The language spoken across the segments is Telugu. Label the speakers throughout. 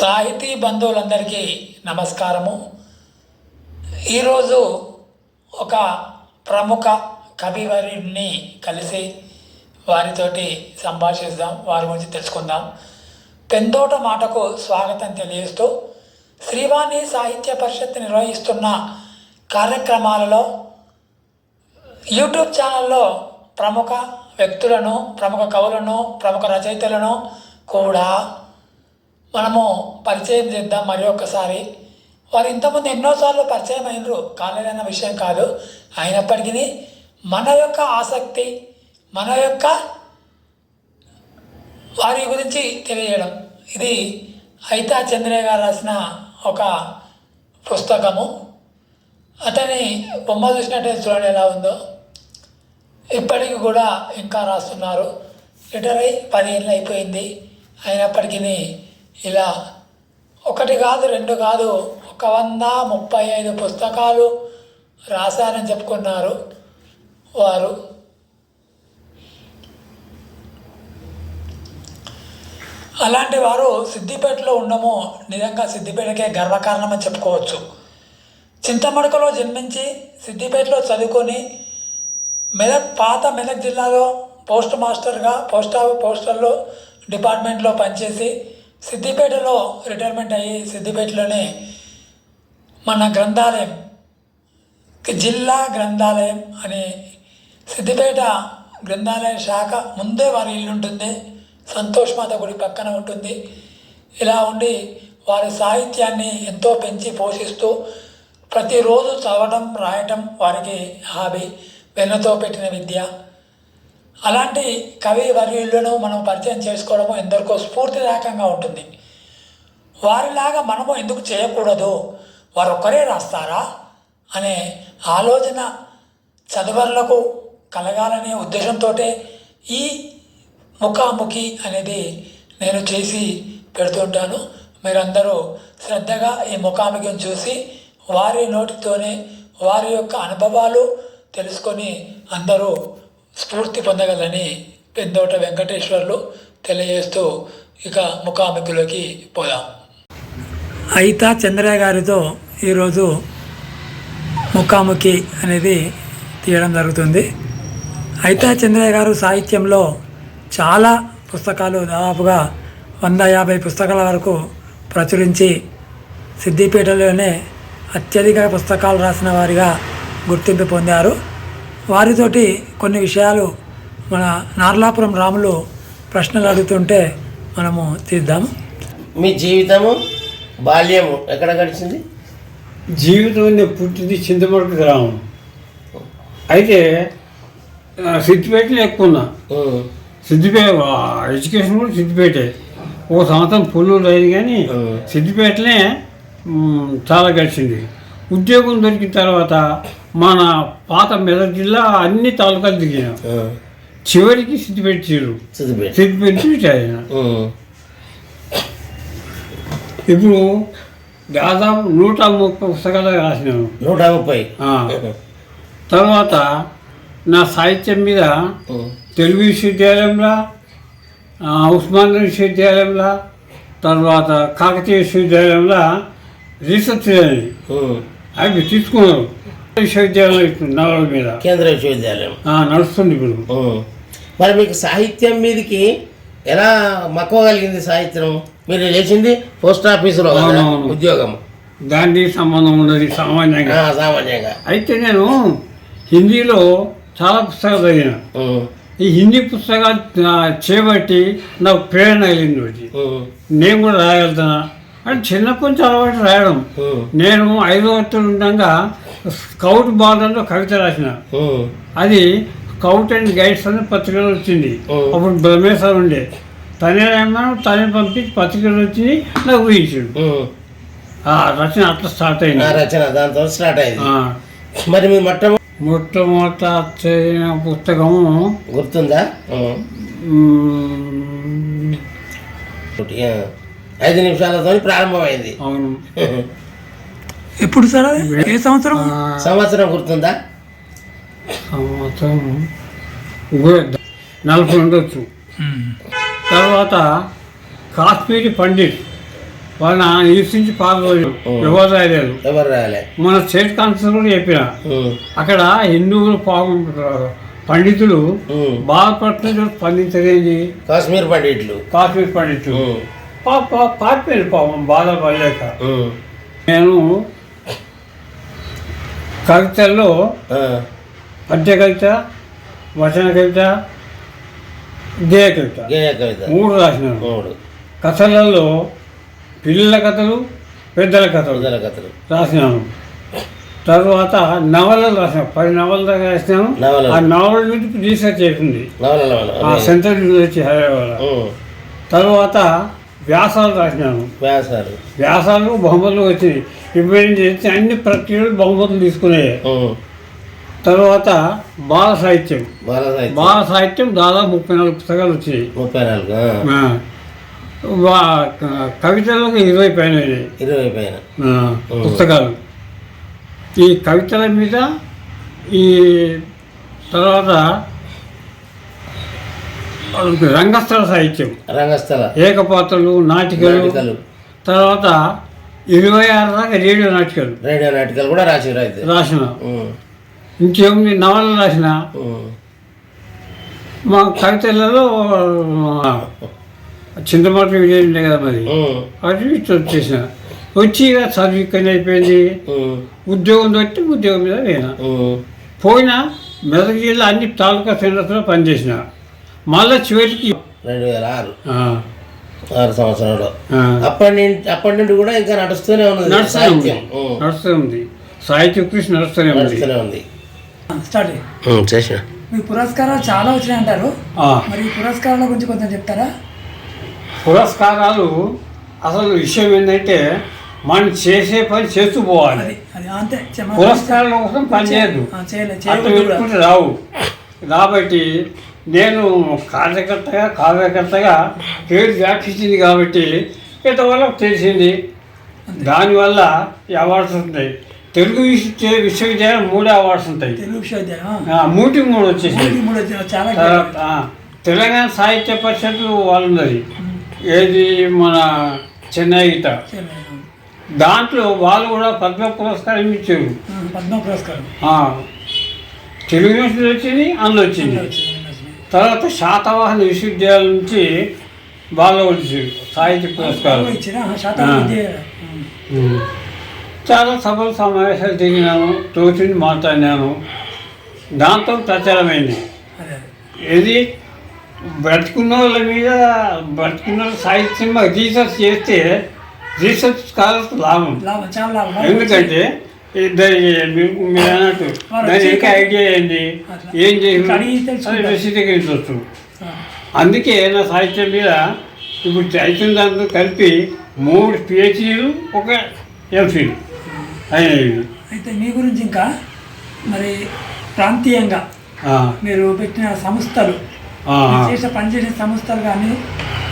Speaker 1: సాహితీ బంధువులందరికీ నమస్కారము. ఈరోజు ఒక ప్రముఖ కవివరుడిని కలిసి వారితోటి సంభాషిద్దాం వారి గురించి తెలుసుకుందాం. పెందోట మాటకు స్వాగతం తెలియజేస్తూ శ్రీవాణి సాహిత్య పరిషత్ నిర్వహిస్తున్న కార్యక్రమాలలో యూట్యూబ్ ఛానల్లో ప్రముఖ వ్యక్తులను ప్రముఖ కవులను ప్రముఖ రచయితలను కూడా మనము పరిచయం చేద్దాం మరి ఒక్కసారి. వారు ఇంతకుముందు ఎన్నోసార్లు పరిచయం అయినరు. కాలేదన్న విషయం కాదు. అయినప్పటికీ మన యొక్క ఆసక్తి మన యొక్క వారి గురించి తెలియజేయడం. ఇది అయితా చంద్రయ్య గారు రాసిన ఒక పుస్తకము. అతని బొమ్మ చూసినట్టయితే చూడండి ఎలా ఉందో. ఇప్పటికి కూడా ఇంకా రాస్తున్నారు. లిటరీ అయి పదిహేళ్ళు అయిపోయింది. అయినప్పటికీ ఇలా ఒకటి కాదు రెండు కాదు ఒక వంద ముప్పై ఐదు పుస్తకాలు రాశారని చెప్పుకున్నారు వారు. అలాంటి వారు సిద్దిపేటలో ఉండము నిజంగా సిద్దిపేటకే గర్వకారణమని చెప్పుకోవచ్చు. చింతమడకలో జన్మించి సిద్దిపేటలో చదువుకొని మెదక్ పాత మెదక్ జిల్లాలో పోస్ట్ మాస్టర్గా పోస్ట్ పోస్టల్లో డిపార్ట్మెంట్లో పనిచేసి సిద్దిపేటలో రిటైర్మెంట్ అయ్యి సిద్దిపేటలోనే మన గ్రంథాలయం జిల్లా గ్రంథాలయం అని సిద్దిపేట గ్రంథాలయ శాఖ ముందే వారి ఇల్లు ఉంటుంది. సంతోష్ మాత గుడి పక్కన ఉంటుంది. ఇలా ఉండి వారి సాహిత్యాన్ని ఎంతో పెంచి పోషిస్తూ ప్రతిరోజు చదవడం రాయటం వారికి హాబీ. వెన్నతో పెట్టిన విద్య. అలాంటి కవి వర్యులను మనం పరిచయం చేసుకోవడము ఎందరికో స్ఫూర్తిదాయకంగా ఉంటుంది. వారిలాగా మనము ఎందుకు చేయకూడదు? వారు ఒక్కరే రాస్తారా? అనే ఆలోచన చదువర్లకు కలగాలనే ఉద్దేశంతో ఈ ముఖాముఖి అనేది నేను చేసి పెడుతుంటాను మీరందరూ శ్రద్ధగా ఈ ముఖాముఖిని చూసి వారి నోటితోనే వారి యొక్క అనుభవాలు తెలుసుకొని అందరూ స్ఫూర్తి పొందగలని పెందోట వెంకటేశ్వర్లు తెలియజేస్తూ ఇక ముఖాముఖిలోకి పోదాం. అయితా చంద్రయ్య గారితో ఈరోజు ముఖాముఖి అనేది తీయడం జరుగుతుంది. అయితా చంద్రయ్య గారు సాహిత్యంలో చాలా పుస్తకాలు దాదాపుగా వంద యాభై పుస్తకాల వరకు ప్రచురించి సిద్దిపేటలోనే అత్యధిక పుస్తకాలు రాసిన వారిగా గుర్తింపు పొందారు. వారితోటి కొన్ని విషయాలు మన నార్లాపురం రాములు ప్రశ్నలు అడుగుతుంటే మనము తీద్దాము.
Speaker 2: మీ జీవితము బాల్యము ఎక్కడ గడిచింది?
Speaker 3: జీవితం నేను పుట్టింది చింతమడక గ్రామం. అయితే సిద్దిపేటలో ఎక్కువ ఉన్నా. సిద్దిపేట ఎడ్యుకేషన్ కూడా సిద్దిపేటే. ఓ సంవత్సరం పుల్లూరు లేదు కానీ. సిద్దిపేటనే చాలా గడిచింది. ఉద్యోగం దొరికిన తర్వాత మన పాత మెదక్ జిల్లా అన్ని తాలూకాలు దిగిన చివరికి సిద్దిపేట. చేరు
Speaker 2: సిద్దిపేట
Speaker 3: ఆయన. ఇప్పుడు దాదాపు నూట ముప్పై పుస్తకాలు రాసినాను
Speaker 2: నూట ముప్పై.
Speaker 3: తర్వాత నా సాహిత్యం మీద తెలుగు విశ్వవిద్యాలయంలో ఆ, ఉస్మానియా విశ్వవిద్యాలయంలో తర్వాత కాకతీయ విశ్వవిద్యాలయంలో రీసెర్చ్ చేయాలి. అవి తీసుకున్నారు విశ్వవిద్యాలయం నవల మీద.
Speaker 2: కేంద్ర విశ్వవిద్యాలయం.
Speaker 3: నడుస్తుంది ఇప్పుడు.
Speaker 2: మరి మీకు సాహిత్యం మీదకి ఎలా మక్కువ కలిగింది సాహిత్యం? మీరు లేచింది పోస్ట్ ఆఫీసులో. ఉద్యోగం.
Speaker 3: దానికి సంబంధం ఉన్నది సామాన్యంగా.
Speaker 2: సామాన్యంగా.
Speaker 3: అయితే నేను హిందీలో చాలా పుస్తకాలు చదివిన. ఈ హిందీ పుస్తకాలు ఆ, చేయబట్టి నాకు ప్రేరణ కలిగింది నేను కూడా రాయగలుగుతానా అంటే చిన్నప్పటి నుంచి అలవాటు రాయడం. నేను ఐదో తరగతి ఉండగా స్కౌట్ బార్డర్లో కవిత రాసిన. అది స్కౌట్ అండ్ గైడ్స్ అనే పత్రికలో వచ్చింది.
Speaker 2: ఓ.
Speaker 3: అప్పుడు బ్రహ్మేశ్వర్ ఉండే. తనే రాయమన్నాడు తనే పంపించి పత్రికలు వచ్చింది నాకు ఊహించాడు. ఆ రచన అట్లా స్టార్ట్ అయింది.
Speaker 2: రచన దాంతో స్టార్ట్ అయింది. మరి మీ మొట్టమొదటి
Speaker 3: మొట్టమొదట చదివిన పుస్తకము
Speaker 2: గుర్తుందా. ఐదు నిమిషాలతో ప్రారంభమైంది.
Speaker 3: అవును.
Speaker 1: ఎప్పుడు సార్? ఏ సంవత్సరం?
Speaker 2: సంవత్సరం గుర్తుందా?
Speaker 3: సంవత్సరం నలభై ఉండొచ్చు. తర్వాత కాశ్మీరీ పండిట్ వాళ్ళ నాన్న ఈడ్చించి పాల్గొని ఎవరు రాయలేదు
Speaker 2: ఎవరు రాలే
Speaker 3: మన స్టేట్ కాన్సర్ కూడా చెప్పిన. అక్కడ హిందువులు పాపం పండితులు
Speaker 2: ఉమ్.
Speaker 3: బాధపడుతున్న స్పందించలేని
Speaker 2: కాశ్మీర్ పండిట్లు.
Speaker 3: కాశ్మీర్ పండితులు పాప పారిపోయారు పాపం బాధపడలేక నేను కవితల్లో పద్య కవిత వచన కవిత గేయ కవిత
Speaker 2: గేయ కవిత.
Speaker 3: మూడు రాసినాను.
Speaker 2: మూడు.
Speaker 3: కథలలో పిల్లల కథలు పెద్దల కథలు
Speaker 2: ఉదల కథలు.
Speaker 3: రాసినాను. తర్వాత నవలలు రాసిన పది నవల దాకా రాసినాను. ఆ నవల మీద రీసెర్చ్ చేసింది. సెంట్రల్ యూనివర్సిటీ హైదరాబాద్ తర్వాత వ్యాసాలు రాసినాను.
Speaker 2: వ్యాసాలు.
Speaker 3: వ్యాసాలు బహుమతులు వచ్చినాయి ఇప్పుడు చేస్తే అన్ని ప్రక్రియలు బహుమతులు తీసుకున్నాయి
Speaker 2: ఉమ్,
Speaker 3: తర్వాత బాల సాహిత్యం.
Speaker 2: బాల సాహిత్యం.
Speaker 3: బాల సాహిత్యం దాదాపు ముప్పై నాలుగు పుస్తకాలు వచ్చినాయి.
Speaker 2: ముప్పై నాలుగు
Speaker 3: కవితలకు ఇరవై పైన.
Speaker 2: ఇరవై పైన.
Speaker 3: పుస్తకాలు. ఈ కవితల మీద ఈ తర్వాత రంగస్థల సాహిత్యం.
Speaker 2: రంగస్థల.
Speaker 3: ఏకపాత్రలు నాటికలు. తర్వాత ఇరవై ఆరు దాకా రేడియో నాటికలు.
Speaker 2: రేడియో నాటికలు కూడా అయితే.
Speaker 3: రాసిన. ఇంకేముంది? నవలలు రాసిన. మా కవితలలో ఆ, చింతమూట విజయం ఉండే కదా మరి. అది ఇటు వచ్చేసిన. వచ్చి చదువు ఇక్కడ అయిపోయింది. ఉద్యోగం తోటి ఉద్యోగం మీద పోయినా. మెదక్ జిల్లా అన్ని తాలూకా సెంటర్స్లో పనిచేసిన. మళ్ళీ చివరికి
Speaker 2: రెండు వేల ఆరు.
Speaker 3: ఆ,
Speaker 2: ఆరు సంవత్సరంలో. అప్పటి నుండి అప్పటి నుండి కూడా ఇంకా నడుస్తూనే ఉన్నది
Speaker 3: నడుస్తూనే ఉంది.
Speaker 2: సాహిత్యం
Speaker 3: నడుస్తూనే ఉంది. సాహిత్య కృషి నడుస్తూనే ఉంది.
Speaker 2: నడుస్తూనే ఉంది. చేసిన.
Speaker 1: మీ పురస్కారాలు చాలా వచ్చినాయి అంటారు మరి ఈ పురస్కారాల గురించి కొంచెం చెప్తారా?
Speaker 3: పురస్కారాలు అసలు విషయం ఏంటంటే మనం చేసే పని చేస్తూ పోవాలి.
Speaker 1: అది అది అంతే. చెమ-
Speaker 3: పురస్కారాల కోసం పని చేయదు రావు. కాబట్టి నేను కార్యకర్తగా కార్యకర్తగా పేరు వ్యాపించింది కాబట్టి ఇంతవరకు తెలిసింది. దానివల్ల అవార్డ్స్ ఉంటాయి తెలుగు విశ్వ విశ్వవిద్యాలయం మూడు అవార్డ్స్ ఉంటాయి.
Speaker 1: తెలుగు విశ్వవిద్యాలయం
Speaker 3: ఆ, మూటికి మూడు వచ్చేసాయి
Speaker 1: మూడు వచ్చి- చాలా
Speaker 3: తర్వాత ఆ, తెలంగాణ సాహిత్య పరిషత్ వాళ్ళున్నది ఏది మన చెన్నై
Speaker 1: చేయలే.
Speaker 3: దాంట్లో వాళ్ళు కూడా పద్మ పురస్కారం ఇచ్చారు.
Speaker 1: పద్మ పురస్కారం.
Speaker 3: ఆ, తెలుగు యూనివర్సిటీ వచ్చింది. అందులో వచ్చింది తర్వాత శాతవాహన విశ్వవిద్యాలయం నుంచి బాగా వచ్చారు సాహిత్య పురస్కారం చాలా సభలు సమావేశాలు తిరిగినాను తోచింది మాట్లాడినాను. దాంతో ప్రచారమైంది. ఏది? బ్రతుకున్న వాళ్ళ మీద బ్రతుకున్న వాళ్ళ సాహిత్యం రీసెర్చ్ చేస్తే రీసెర్చ్ స్కాలర్స్ లాభం.
Speaker 1: లాభం చాలా లాభం.
Speaker 3: ఎందుకంటే దాని మీరు అన్నట్టు. దాని యొక్క ఐడియా ఏంటి. ఏం చేసి విశదీకరించవచ్చు అందుకే నా సాహిత్యం మీద ఇప్పుడు చైతన్య దాంతో కలిపి మూడు పిహెచ్డీలు ఒక ఎంఫిల్ అయినవి
Speaker 1: అయితే మీ గురించి ఇంకా మరి ప్రాంతీయంగా మీరు పెట్టిన సంస్థలు చేసే పనిచేసే సంస్థలు కానీ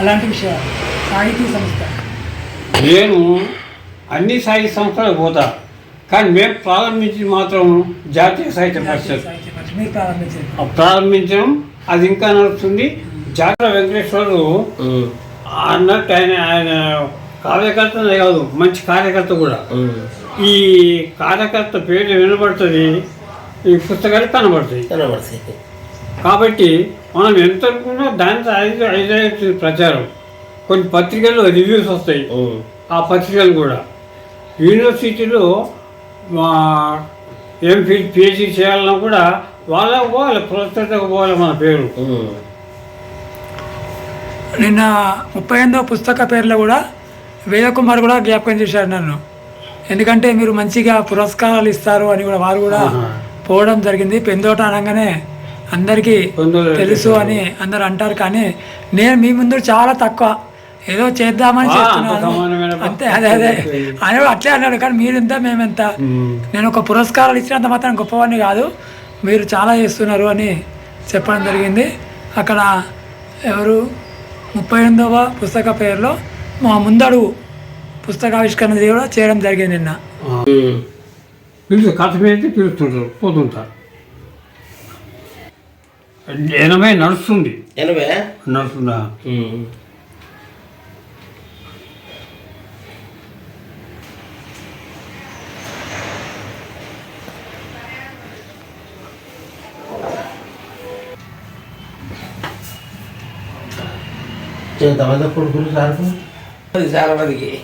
Speaker 1: అలాంటి విషయాలు సాహితీ సంస్థ
Speaker 3: నేను అన్ని సాహిత్య సంస్థలకు పోతా. కానీ మేము ప్రారంభించింది మాత్రం జాతీయ సాహిత్య పరిషత్. ప్రారంభించడం అది ఇంకా నడుస్తుంది. జాతర వెంకటేశ్వరరావు
Speaker 2: ఉమ్,
Speaker 3: అన్నట్టు ఆయన ఆయన కార్యకర్తనే కాదు మంచి కార్యకర్త కూడా. ఈ కార్యకర్త పేరు వినబడుతుంది ఈ పుస్తకాలు కనబడుతాయి.
Speaker 2: కనబడుతుంది
Speaker 3: కాబట్టి మనం ఎంత అనుకున్నా దాంతో ఐదు ఐదు అవుతుంది ప్రచారం. కొన్ని పత్రికల్లో రివ్యూస్ వస్తాయి. ఆ పత్రికలు కూడా. యూనివర్సిటీలో మా ఎంఫిల్ పిహెచ్డీ చేయాలన్నా కూడా వాళ్ళకు పోవాలి పురస్కృతకు పోవాలి మన పేరు.
Speaker 1: నిన్న ముప్పై ఎనిమిదో పుస్తక పేర్లో కూడా వేదకుమార్ కూడా జ్ఞాపకం చేశారు నన్ను. ఎందుకంటే మీరు మంచిగా పురస్కారాలు ఇస్తారు అని కూడా వారు కూడా. పోవడం జరిగింది. పెందోట అనగానే అందరికీ తెలుసు అని అందరు అంటారు. కానీ నేను మీ ముందు చాలా తక్కువ ఏదో చేద్దామని చేస్తున్నాను.
Speaker 3: అంత
Speaker 1: అదే అదే. ఆయన కూడా అట్లే అన్నాడు కానీ మీరెంత మేమెంత. నేను ఒక పురస్కారాలు ఇచ్చినంత మాత్రం గొప్పవాడిని కాదు. మీరు చాలా చేస్తున్నారు అని చెప్పడం జరిగింది. అక్కడ ఎవరు? ముప్పై ఎనిమిదవ పుస్తక పేరులో మా ముందడుగు పుస్తకావిష్కరణ కూడా చేయడం జరిగింది నిన్న.
Speaker 3: పిలుచు కథ పిలుస్తుంటారు పోతుంటారు. ఎనభై నడుస్తుంది.
Speaker 2: ఎనభై?
Speaker 3: నడుస్తుందా?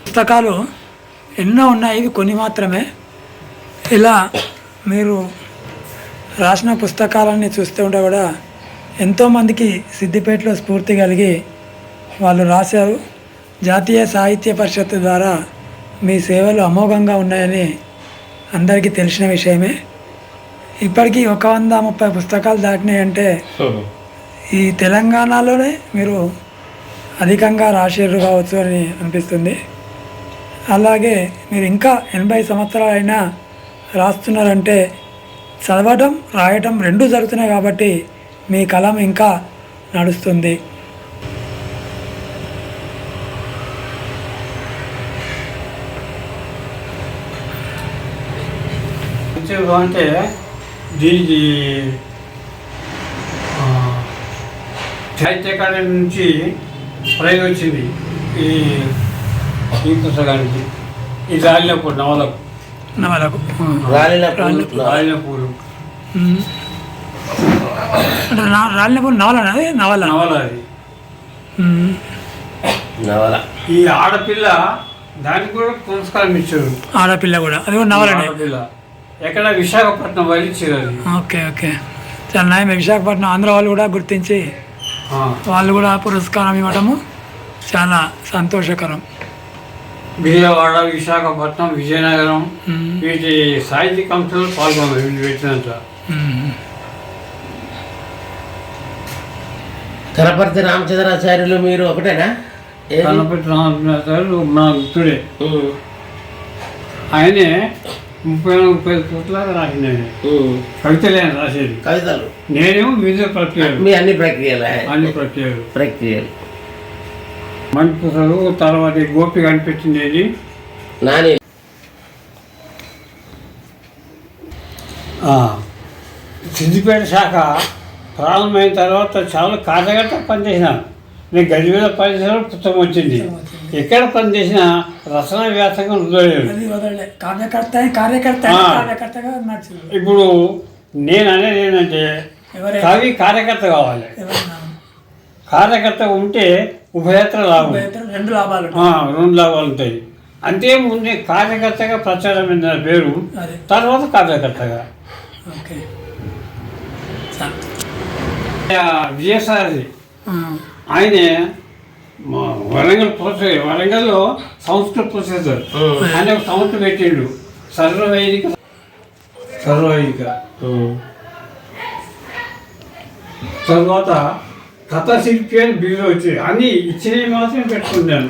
Speaker 1: పుస్తకాలు ఎన్నో ఉన్నాయి ఇవి కొన్ని మాత్రమే. ఇలా మీరు రాసిన పుస్తకాలన్నీ చూస్తూ ఉంటే కూడా ఎంతోమందికి సిద్దిపేటలో స్ఫూర్తి కలిగి వాళ్ళు రాశారు. జాతీయ సాహిత్య పరిషత్తు ద్వారా మీ సేవలు అమోఘంగా ఉన్నాయని అందరికీ తెలిసిన విషయమే. ఇప్పటికీ ఒక వంద ముప్పై పుస్తకాలు దాటినాయంటే ఈ తెలంగాణలోనే మీరు అధికంగా రాశారు కావచ్చు అని అనిపిస్తుంది. అలాగే మీరు ఇంకా ఎనభై సంవత్సరాలైనా రాస్తున్నారంటే చదవటం రాయటం రెండూ జరుగుతున్నాయి కాబట్టి మీ కలం ఇంకా నడుస్తుంది.
Speaker 3: ఉద్యోగం అంటే దీనికి సాహిత్య అకాడమీ నుంచి ప్రైజ్ వచ్చింది ఈ ఈ పుస్తకానికి ఈ రాలినప్పుడు నవలకు.
Speaker 1: నవలకు.
Speaker 2: రాలిన పూలు
Speaker 3: రాలిన పూలు.
Speaker 1: అంటే నా- రాలినప్పుడు నవల అది నవల?
Speaker 3: నవల అది.
Speaker 2: నవల.
Speaker 3: ఈ ఆడపిల్ల దానికి కూడా పురస్కారం ఇచ్చారు.
Speaker 1: ఆడపిల్ల కూడా. అది కూడా నవలనే?
Speaker 3: ఆడపిల్ల. ఎక్కడ విశాఖపట్నం వాళ్ళు ఇచ్చారు
Speaker 1: ఓకే ఓకే. చాలా విశాఖపట్నం ఆంధ్ర వాళ్ళు కూడా గుర్తించి వాళ్ళు కూడా పురస్కారం ఇవ్వడము చాలా సంతోషకరం
Speaker 3: విజయవాడ విశాఖపట్నం విజయనగరం. వీటి సాహిత్య కంపెనీలు పాల్గొన్నారు పెట్టినంత.
Speaker 2: కనపర్తి రామచంద్రాచార్యులు మీరు ఒకటేనా ఏది?
Speaker 3: కనపతి రామచంద్ర మన మిత్రుడే ఆయనే ముప్పై నాలుగు ముప్పై ఐదు కోట్ల రాసింది ఆయన
Speaker 2: ఉమ్.
Speaker 3: కవితలే ఆయన రాసేది.
Speaker 2: కవితలు?
Speaker 3: నేనేమో వివిధ ప్రక్రియలు.
Speaker 2: మీ అన్ని ప్రక్రియలే.
Speaker 3: అన్ని ప్రక్రియలు.
Speaker 2: ప్రక్రియలు.
Speaker 3: మణిపుసలు తర్వాత గోపి కనిపించింది
Speaker 2: నాని.
Speaker 3: సిద్దిపేట శాఖ ప్రారంభమైన తర్వాత చాలా కార్యకర్త పనిచేసిన నేను గదివేల పనిచేసిన పుస్తకం వచ్చింది. ఎక్కడ పనిచేసినా రచన వ్యాసంగా
Speaker 1: అది వదలలే. కార్యకర్త కార్యకర్త. కార్యకర్తగా నడిచింది
Speaker 3: ఇప్పుడు నేను అనేది ఏంటంటే కవి కార్యకర్త కావాలి. కార్యకర్త ఉంటే ఉభయత్ర లాభం.
Speaker 1: రెండు లాభాలు
Speaker 3: రెండు లాభాలు ఉంటాయి. అంతే ముందే కార్యకర్తగా ప్రచారమైన పేరు తర్వాత కార్యకర్తగా.
Speaker 1: ఓకే. సరే.
Speaker 3: ఆ, విజయసాయి.
Speaker 1: ఆ.
Speaker 3: ఆయనే మా వరంగల్ ప్రొఫెసర్ వరంగల్లో సంస్కృత ప్రొఫెసర్ ఆయన ఒక సంస్థ పెట్టిండు. సర్వవైదిక సర్వవైదిక.
Speaker 2: ఉమ్,
Speaker 3: తర్వాత కథ శిల్పి అని బిల్లు వచ్చి అన్ని ఇచ్చినవి మాత్రం పెట్టుకున్నాను.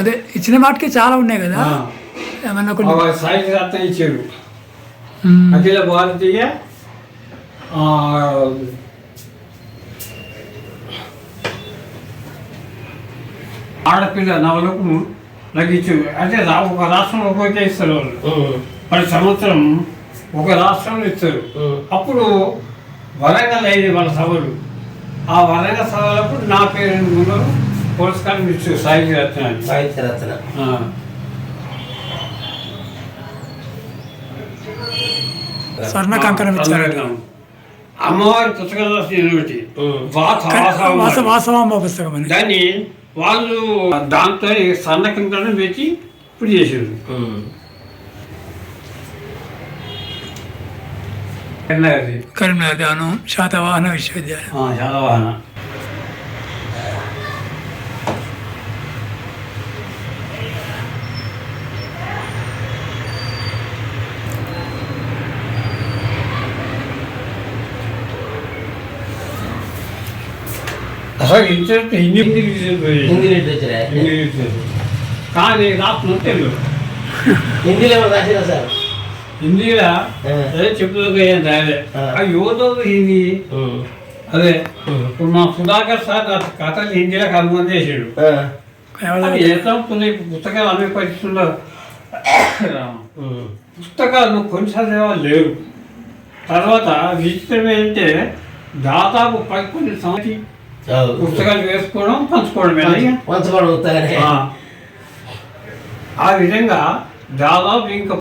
Speaker 1: అదే ఇచ్చిన వాటికి చాలా ఉన్నాయి కదా?
Speaker 3: సాహిత్య రత్నం ఇచ్చారు. అఖిల భారతీయ ఆడపిల్ల నవలకు ఇచ్చారు అంటే రా- ఒక రాష్ట్రంలో ఒక్కొక్క ఇస్తారు వాళ్ళు ప్రతి సంవత్సరం ఒక రాష్ట్రంలో ఇస్తారు. అప్పుడు వరంగల్ అయింది వాళ్ళ సభలు. ఆ వరంగల్ సభలప్పుడు నా పేరు పురస్కారం ఇచ్చారు సాహిత్య రత్నాన్ని
Speaker 2: సాహిత్య రచన.
Speaker 3: ఆ.
Speaker 1: స్వర్ణ కంకణం ఇచ్చారు
Speaker 3: అమ్మవారి పుస్తకాలు రాసి
Speaker 2: ఉమ్.
Speaker 3: వాస
Speaker 1: వాస
Speaker 3: వాస
Speaker 1: వాసవాంబ పుస్తకం అని.
Speaker 3: దాన్ని వాళ్ళు దాంతో సన్న కంకణం పెట్టి ఇప్పుడు. అది
Speaker 1: కరీంనగర్ ధ్యానం శాతవాహన విశ్వవిద్యాలయం.
Speaker 3: శాతవాహన. అసలు హిందీ హిందీ
Speaker 2: లిటరేచరే
Speaker 3: హిందీ లిటరేచర్. కానీ రాత్రి తెలుగు
Speaker 2: హిందీలో రాసిరా సార్
Speaker 3: హిందీలో. అదే చెప్పుకోక ఏం రాయలే
Speaker 2: ఆ.
Speaker 3: యువతో హిందీ అదే. ఇప్పుడు మా సుధాకర్ సార్ నా కథలు హిందీలో అనుమతి చేసాడు ఎంత పుస్తకాలు అమ్మే పరిస్థితుల్లో పుస్తకాలు కొన్నిసార్లు లేవు తర్వాత విచిత్రం ఏంటంటే దాదాపు పది కొన్ని సంవత్సరం. పుస్తకాలు వేసుకోవడం
Speaker 2: పంచుకోవడం
Speaker 3: ఆ. ఆ విధంగా దాదాపు ఇంకా